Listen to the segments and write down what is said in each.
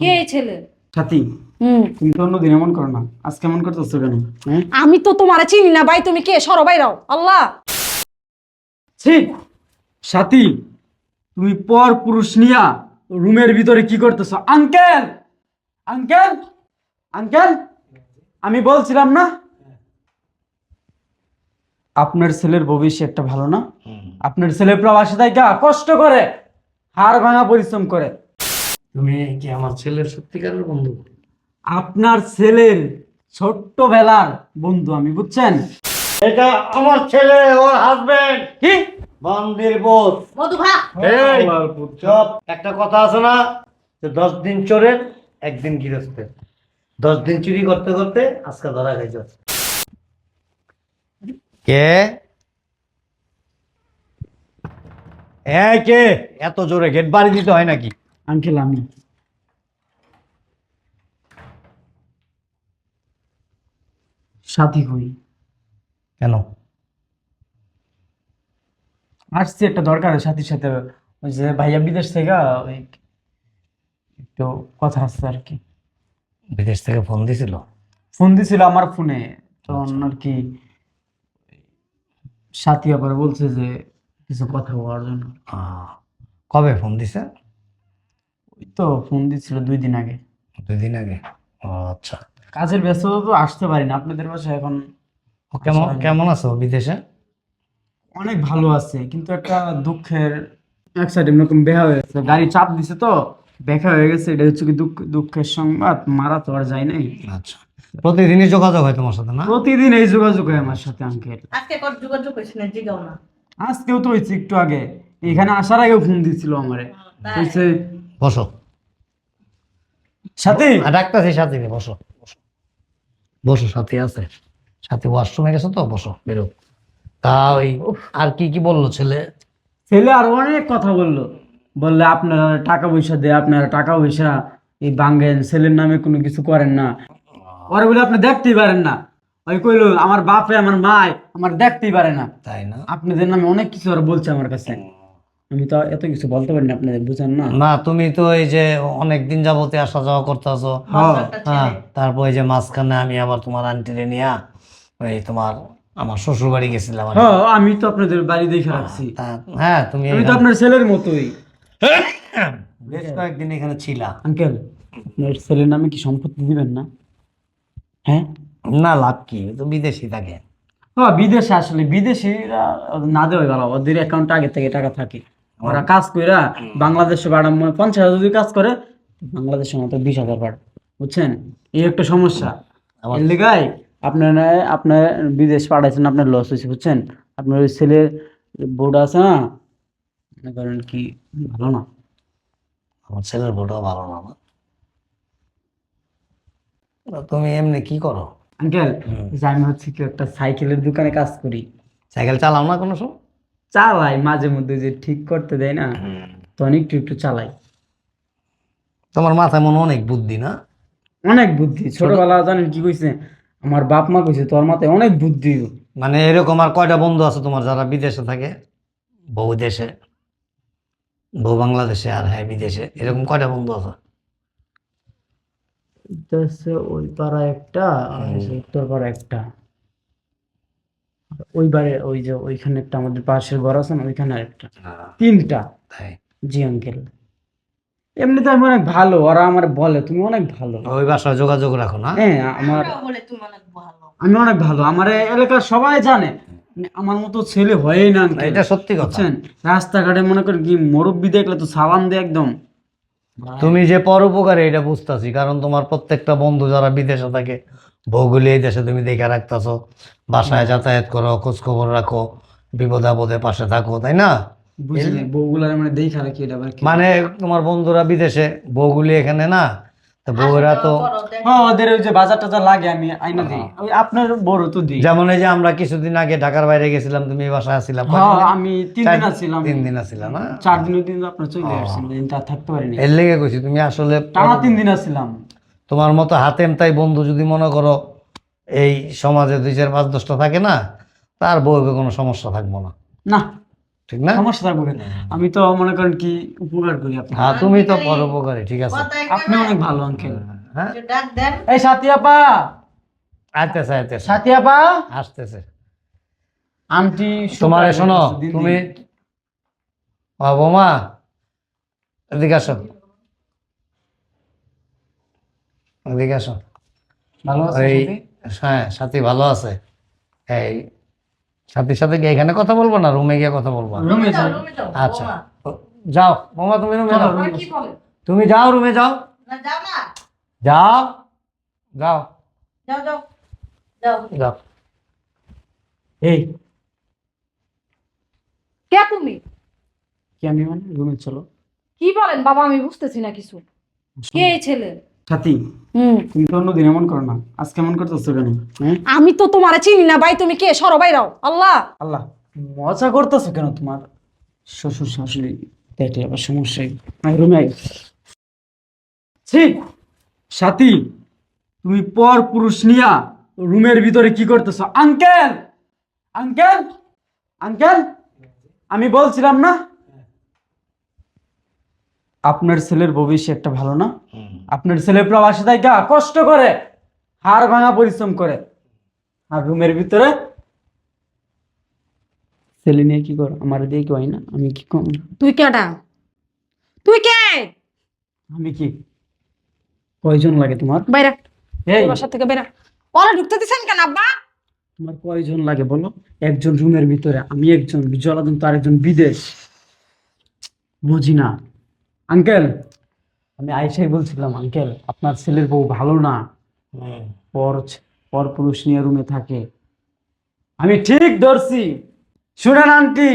কে এই ছেলে? সাথী হুম। তুমি তো অন্যদিন এমন করো না। আজকে এমন করতেছো কেন হ্যাঁ? আমি তো তোমারে চিনি না ভাই তুমি কে? সরো বাইরাও আল্লাহ! ছি! সাথী তুমি পর পুরুষ নিয়া রুমের ভিতরে কি করতেছো? আঙ্কেল! আঙ্কেল! আঙ্কেল! আমি বলছিলাম না? আপনার ছেলের ভবিষ্যৎটা ভালো না? আপনার ছেলে প্রবাসী থাকা কষ্ট করে হাড় ভাঙা পরিশ্রম করে। তুমি কি আমার ছেলের সত্যিকারের বন্ধু? আপনার ছেলের ছোট্টবেলার বন্ধু আমি বুঝছেন? এটা আমার ছেলে ওর হাজবেন্ড কি? মন্দির বোধ মধু ভা এই চুপ। একটা কথা আছে না যে দশ দিন চোরের একদিন গৃহস্থের দশ দিন চুরি করতে করতে আজকে ধরা খাইছ। কে? এ কে? এত জোরে গেট বাড়ি দিতে হয় নাকি? আঙ্কেল আমি। সাথী হই কেন? আসছি একটা দরকার সাথীর সাথে। ওই যে ভাইয়া বিদেশ থেকে ওই একটু কথা আসছে আর কি। বিদেশ থেকে ফোন দিছিল? ফোন দিছিল আমার ফোনে। তখন আর কি সাথী আবার বলছে যে কিছু কথা বলার জন্য। কবে ফোন দিছে? ওই তো ফোন দিছিল দুই দিন আগে। দুই দিন আগে? ও আচ্ছা। কাজের ব্যস্ততা তো আসতে পারি না আপনাদের বাসায় এখন কেমন। কেমন আছো বিদেশে? অনেক ভালো আছে কিন্তু একটা দুঃখের এক সাইডে এরকম বেহা হয়ে গেছে গাড়ি চাপ দিছে তো বেখা হয়ে গেছে এটা হচ্ছে কি দুঃখ দুঃখের সংবাদ মারা তো আর যায় নাই। আচ্ছা। প্রতিদিনই যোগাযোগ হয় তোমার সাথে না? প্রতিদিন এই যোগাযোগ হয় আমার সাথে আঙ্কেল আজকে কত যোগাযোগ করিস না জিগাও না? আজকেও তো হয়েছে একটু আগে এখানে আসার আগেও ফোন দিছিল আমারে। বলছে বসো। সাথী! আর ডাক্তার সাথে বসো বসো। বসো সাথে আছে। সাথে ওয়াশরুমে গেছো তো বসো বেরো। তা ওই আর কি কি বলল ছেলে? ছেলে আর অনেক কথা বলল। বললে আপনারা টাকা পয়সা দেয় আপনারা টাকা পয়সা এই বাঙ্গেন ছেলের নামে কোনো কিছু করেন না। ওরা বলে আপনি দেখতেই পারেন না। ওই কইলো আমার বাপে আমার মায় আমার দেখতেই পারে না। তাই না? আপনাদের নামে অনেক কিছু ওরা বলছে আমার কাছে। আমি তো এত কিছু বলতে পারি না আপনাদের বুঝেন না? না তুমি তো এই যে অনেক দিন যাবতে আসা যাওয়া করতেছো। হ্যাঁ। হ্যাঁ তারপর এই যে মাঝখানে আমি আবার তোমার আন্টিরে নিয়ে ওই তোমার আমার শ্বশুর বাড়ি গেছিলাম হ্যাঁ, আমি তো আপনাদের বাড়ি দেখে রাখছি। হ্যাঁ তুমি আমি তো আপনার ছেলের মতোই। বেশ কয়েকদিন এখানে ছিলা। আঙ্কেল আপনার ছেলের নামে কি সম্পত্তি দিবেন না? হ্যাঁ? না লাভ কি? তো বিদেশি থাকে। হ্যাঁ বিদেশে আসলে বিদেশিরা না দেওয়াই ভালো। ওদের অ্যাকাউন্টে আগে থেকে টাকা থাকে। ওরা কাজ কইরা বাংলাদেশে পাঠাম পঞ্চাশ হাজার যদি কাজ করে বাংলাদেশে মাত্র বিশ হাজার পাঠায় বুঝছেন? এই একটা সমস্যা। এর আপনার আপনার বিদেশ পাঠাইছেন আপনার লস হয়েছে বুঝছেন? আপনার ওই ছেলের বোর্ড আছে না মনে করেন কি ভালো না? আমার ছেলের বোর্ডও ভালো না না? তুমি এমনি কি করো? আঙ্কেল যে আমি হচ্ছে কি একটা সাইকেলের দোকানে কাজ করি। সাইকেল চালাও না কোনো সময়? চালাই মাঝে মধ্যে যে ঠিক করতে দেয় না তখন একটু একটু চালাই। তোমার মাথায় মনে অনেক বুদ্ধি না? অনেক বুদ্ধি। ছোটবেলা জানেন কি কইছে? আমার বাপ মা কইছে তোর মাথায় অনেক বুদ্ধি। মানে এরকম আর কয়টা বন্ধু আছে তোমার যারা বিদেশে থাকে? বউ দেশে বউ বাংলাদেশে আর হ্যাঁ বিদেশে এরকম কয়টা বন্ধু আছে? এটা হচ্ছে ওই পাড়া একটা আর উত্তর পাড়া একটা। ওই বারে ওই যে ওইখানে একটা আমাদের পাশের ঘর আছে না ওইখানে একটা তিনটা। তাই। জি আঙ্কেল এমনিতে আমি অনেক ভালো ওরা আমার বলে তুমি অনেক ভালো। ওই বাসায় যোগাযোগ রাখো না? হ্যাঁ আমার অনেক ভালো। আমি অনেক ভালো আমার এলাকার সবাই জানে। আমার মতো ছেলে হয়ই না এটা সত্যি কথা। রাস্তাঘাটে মনে করেন কি মুরব্বী দেখলে তো সালাম দিয়ে একদম। তুমি যে পরোপকারে এটা বুঝতেছি কারণ তোমার প্রত্যেকটা বন্ধু যারা বিদেশে থাকে ভৌগোলিক এই দেশে তুমি দেখে রাখতেছো বাসায় যাতায়াত করো খোঁজ খবর রাখো বিপদ আপদে পাশে থাকো তাই না? বুঝলি বউগুলার মানে দেখা রাখি এটা আবার কি? মানে তোমার বন্ধুরা বিদেশে বউগুলি এখানে না তো বউরা তো হ্যাঁ ওদের ওই যে বাজার টাজার লাগে আমি আইনা দিই ওই আপনার বড় তো দিই। যেমন এই যে আমরা কিছুদিন আগে ঢাকার বাইরে গেছিলাম তুমি এই বাসায় হ্যাঁ আমি তিন দিন আছিলাম। তিন দিন আসছিলাম না চার দিনের দিন আপনার চলে আসছেন দিন তার থাকতে পারিনি। এর লেগে কইছি তুমি আসলে টানা তিন দিন আসছিলাম তোমার মতো হাতেম তাই বন্ধু যদি মনে করো এই সমাজে দুই চার পাঁচ দশটা থাকে না তার বউকে কোনো সমস্যা থাকব না। না। ঠিক না? সমস্যা থাকবে আমি তো মনে করেন কি উপকার করি আপনার হ্যাঁ তুমি তো পরোপকারী ঠিক আছে। আপনি অনেক ভালো আঙ্কেল। হ্যাঁ। এই সাথী আপা! আসতেছে আসতেছে সাথী আপা! আসতেছে। আন্টি তোমার শোনো তুমি বোমা এদিকে আসো। এদিকে আসো। ভালো আছে এই হ্যাঁ সাথী ভালো আছে। এই সাথীর সাথে কি এখানে কথা বলব না? রুমে গিয়ে কথা বলব? রুমে যাও আচ্ছা। যাও। বোমা তুমি রুমে যাও। আমার কি বলে? তুমি যাও রুমে যাও। যাও যাও। যাও। যাও যাও। যাও। যাও। এই। কে তুমি? কি আমি মানে? রুমে চলো। কি বলেন বাবা আমি বুঝতেছি না কিছু। কে এই ছেলে? সাথী তুমি তো অন্যদিন এমন করো না। আজকে এমন করতেছো কেন? হ্যাঁ? আমি তো তোমারে চিনি না ভাই তুমি কে? সরো বাইরাও আল্লাহ। আল্লাহ মজা করতেছো কেন তোমার? শ্বশুর শাশুড়ি দেখলে আবার সমস্যা রুমে ছি সাথী তুমি পর পুরুষ নিয়া রুমের ভিতরে কি করতেছো? আঙ্কেল! আঙ্কেল! আঙ্কেল! আমি বলছিলাম না? আপনার ছেলের ভবিষ্যৎ একটা ভালো না? আপনার ছেলে প্রবাসী থাকা কষ্ট করে হাড় ভাঙা পরিশ্রম করে। আর রুমের ভিতরে ছেলে নিয়ে কি কর? আমার দিয়ে কি হয় না? আমি কি কম তুই কেডা? তুই কে? আমি কি? কয়জন লাগে তোমার? বাইরা। এই। বাসা থেকে বেরা ওরা ঢুকতে দিছেন কেন আব্বা? তোমার কয়জন লাগে বলো? একজন রুমের ভিতরে আমি একজন জলাদন তো আরেকজন বিদেশ। বুঝি না। আঙ্কেল আমি আইসাই বলছিলাম আঙ্কেল আপনার ছেলের বউ ভালো না। পর পর পুরুষ নিয়ে রুমে থাকে। আমি ঠিক ধরছি। শুনেন আন্টি।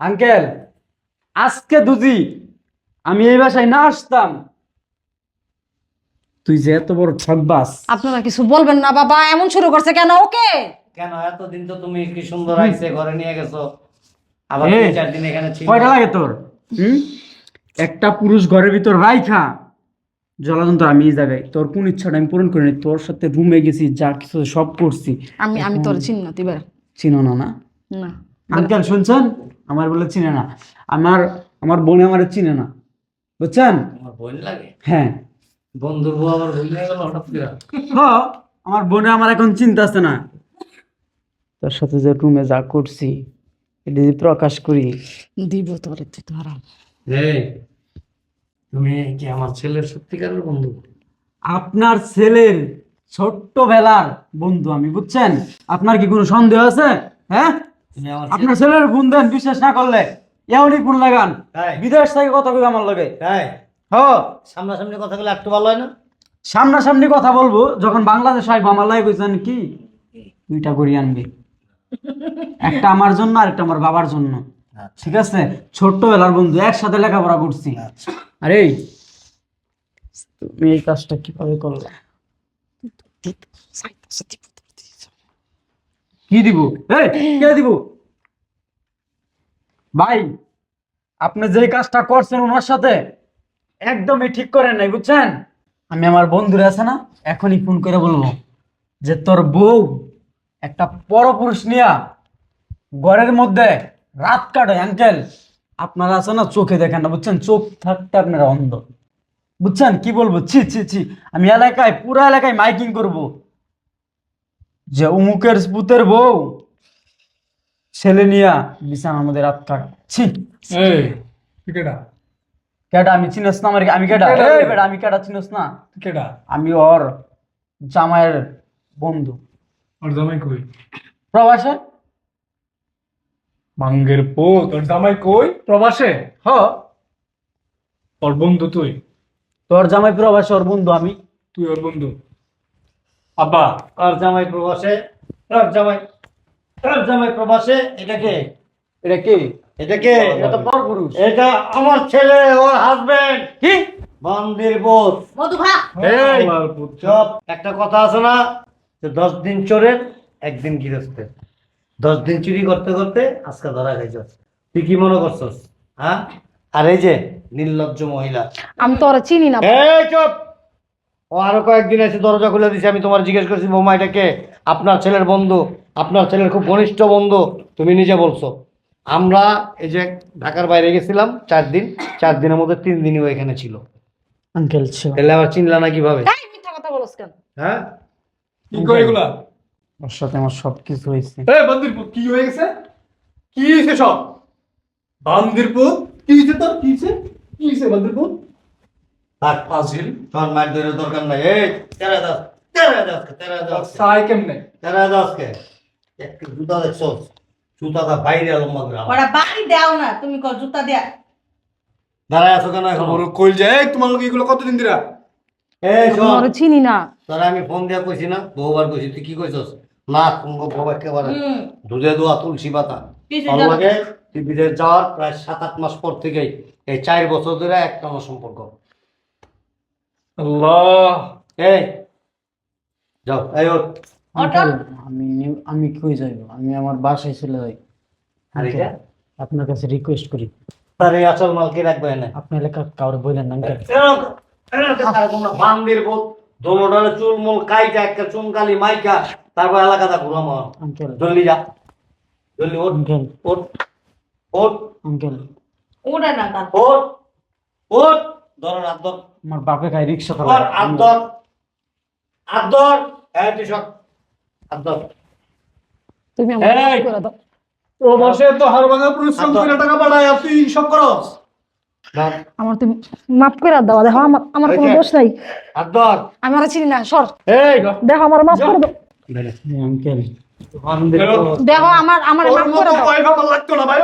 আঙ্কেল আজকে দুদি আমি এই বাসায় না আসতাম। তুই যে এত বড় ঠকবাস আপনারা কিছু বলবেন না বাবা। এমন শুরু করছে কেন ওকে? কেন? এতদিন তো তুমি কি সুন্দর আইছে ঘরে নিয়ে গেছো। আবার তিন চার দিন এখানে ছিল। কয়টা লাগে তোর? হুম? একটা পুরুষ ঘরের ভিতর রাইখা জলাতন্ত্র আমি এই জায়গায়। তোর কোন ইচ্ছাটা আমি পূরণ করিনি তোর সাথে রুমে গেছি যা কিছু সব করছি। আমি আমি তোর চিনি না তুই চিনো না না? না। আঙ্কেল শুনছেন? আমার বলে চিনে না। আমার আমার বোনে আমার চিনে না। বুঝছেন? আমার বোন লাগে? হ্যাঁ। বন্ধুর বউ ভুল হয়ে গেল হঠাৎ করে। হ আমার বোনে আমার এখন চিন্তা আছে না। তোর সাথে যে রুমে যা করছি এটা যদি প্রকাশ করি। দিব তোর তুই তো হারাম এই তুমি কি আমার ছেলের সত্যিকারের বন্ধু? আপনার ছেলের ছোট্টবেলার বন্ধু আমি বুঝছেন? আপনার কি কোনো সন্দেহ আছে? হ্যাঁ? তুমি আমার আপনার ছেলের ফোন দেন বিশ্বাস না করলে। এমনই ফোন লাগান। তাই? বিদেশ থেকে কথা কই আমার লগে। তাই? হ। সামনাসামনি কথা বলে একটু ভালো হয় না? সামনাসামনি কথা বলব যখন বাংলাদেশ আইবো আমার লাগে কইছেন কি? দুইটা করি আনবি। একটা আমার জন্য আর একটা আমার বাবার জন্য। ঠিক আছে? ছোট্টবেলার বন্ধু একসাথে লেখাপড়া করছি। আরে তুমি এই কাজটা কীভাবে করলে? কি দিব? কে দিব? ভাই আপনি যে কাজটা করছেন ওনার সাথে একদমই ঠিক করেন নাই বুঝছেন? আমি আমার বন্ধুরা আছে না এখনই ফোন করে বলব যে তোর বউ একটা পরপুরুষ নিয়া ঘরের মধ্যে রাত কাটে আঙ্কেল আপনারা আছে না চোখে দেখেন না বুঝছেন? চোখ থাকতে আপনারা অন্ধ। বুঝছেন? কি বলব? ছি ছি ছি। আমি এলাকায় পুরো এলাকায় মাইকিং করব। যে উমুকের পুতের বউ ছেলে নিয়া বিছানার মধ্যে রাত কাট। ছি কেডা? আমি চিনস না আমার আমি বেটা আমি কেডা চিনস না? কেডা? আমি ওর জামাইয়ের বন্ধু। ওর জামাই কই? প্রবাসে? মাঙ্গের পো তোর জামাই কই? প্রবাসে? হ। ওর বন্ধু তুই? তোর জামাই প্রবাসে ওর বন্ধু আমি। তুই ওর বন্ধু? আব্বা? আর জামাই প্রবাসে আর জামাই আর জামাই প্রবাসে এটা কে? এটা কি? এটা কে? এটা তো পরপুরুষ। এটা আমার ছেলে ওর হাজবেন্ড কি? বন্দির বোধ মধু ভা এই আমার একটা কথা আছে না যে দশ দিন চোরের একদিন গৃহস্থের। দশ দিন চুরি করতে করতে আজকে ধরা খাইছস তুই কি মনে করছস? হ্যাঁ? আর এই যে নির্লজ্জ মহিলা। আমি তোরে চিনি না। এই চুপ! ও আরও কয়েকদিন এসে দরজা খুলে দিছে আমি তোমার জিজ্ঞেস করছি বৌমা এটা কে? আপনার ছেলের বন্ধু আপনার ছেলের খুব ঘনিষ্ঠ বন্ধু তুমি নিজে বলছো। আমরা এই যে ঢাকার বাইরে গেছিলাম চার দিন চার দিনের মধ্যে তিন দিনই ও এখানে ছিল। আঙ্কেল ছিল। তাহলে আবার চিনলা না কীভাবে? মিথ্যা কথা বলছ কেন? হ্যাঁ? কি করে এগুলা? ওর সাথে আমার সব কিছু হয়েছে। এ বান্দিরপুর কি হয়ে গেছে? কি হয়েছে সব? বান্দিরপুর কি হয়েছে তোর? কি হয়েছে? কি হয়েছে বান্দিরপুর? থাক ফাজিল তোর মার ধরে দরকার নাই। এই তেরা দাস তেরা দাস তেরা দাস সাই কেমনে? তেরা দাসকে একটু জুতা দেখছ? জুতাটা বাইরে লম্বা করে। ওরা বাড়ি দাও না তুমি ক জুতা দেয়া। দাঁড়ায় আছো কেন এখন? বড় কইল যায় তোমার লোক এগুলো কতদিন দিরা এই শোন। ওরে চিনি না। তোরা আমি ফোন দিয়া কইছি না বহুবার কইছি তুই কি কইছস? না একেবারে দুধে দোয়া তুলসী পাতা। বিদেশ যাওয়ার প্রায় সাত আট মাস পর থেকেই এই চার বছর ধরে একটা আমার সম্পর্ক। আল্লাহ। এই যাও এই অটো আমি আমি কই যাইব? আমি আমার বাসায় চলে যাই। আর আপনার কাছে রিকোয়েস্ট করি। তার এই আসল মাল কে রাখবে না আপনি এলাকা কাউরে বললেন না আঙ্কেল বান্দির বোধ। দোনোটারে চুল মুল কাইটা একটা চুনকালি মাইকা তারপর এলাকাটা ঘুরাম জলদি যা। জলদি আঙ্কেল। ওঠ। ওঠ। আঙ্কেল। ওটা না ওঠ। ধর হাত আমার বাপে খাই রিক্সা হাত ধর। হাত হ্যাঁ তুই সব ধর। তুমি আমার এই! করে দাও। প্রবাসে তো হার ভাঙা পরিশ্রম। করে টাকা পাঠায় আর তুই সব করস? আমার তুমি মাফ করে দাও দেখো আমার আমার কোনো দোষ নাই। হাত আমি আর চিনি না সর। দেখো আমার মাফ করে দাও। দেখো আমার আমার মাফ করে দাও। লাগতো না ভাই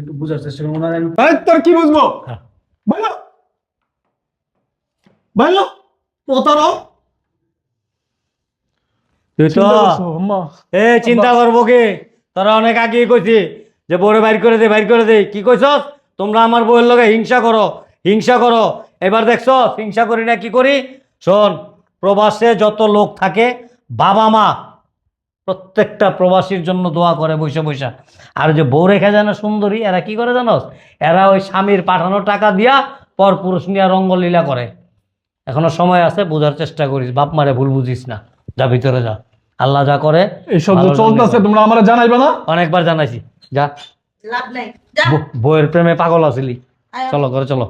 একটু বুঝার চেষ্টা এই তোর কি বুঝব? হ্যাঁ। ভাইলো ভাইলো প্রতারো তুই তো এ চিন্তা করব কি? তোরা অনেক আগে কইছি যে বড় বাইর করে দে বাইর করে দে। কি কইছস? তোমরা আমার বউয়ের লগে হিংসা করো হিংসা করো। এবার দেখছ হিংসা করি না কি করি? শোন প্রবাসে যত লোক থাকে বাবা মা প্রত্যেকটা প্রবাসীর জন্য দোয়া করে বৈশা বৈশা আর যে বউ রেখে যায় না সুন্দরী এরা কি করে জানোস? এরা ওই স্বামীর পাঠানো টাকা দিয়া পর পুরুষ নিয়ে রঙ্গলীলা করে। এখনও সময় আছে বোঝার চেষ্টা করিস। বাপ মারে ভুল বুঝিস না। যা ভিতরে যা। আল্লাহ যা করে এইসব জন্যই চলতেছে তোমরা আমার জানাইবে না? অনেকবার জানাইছি। যা। বউয়ের প্রেমে পাগল আছিলি। চলো ঘরে চলো।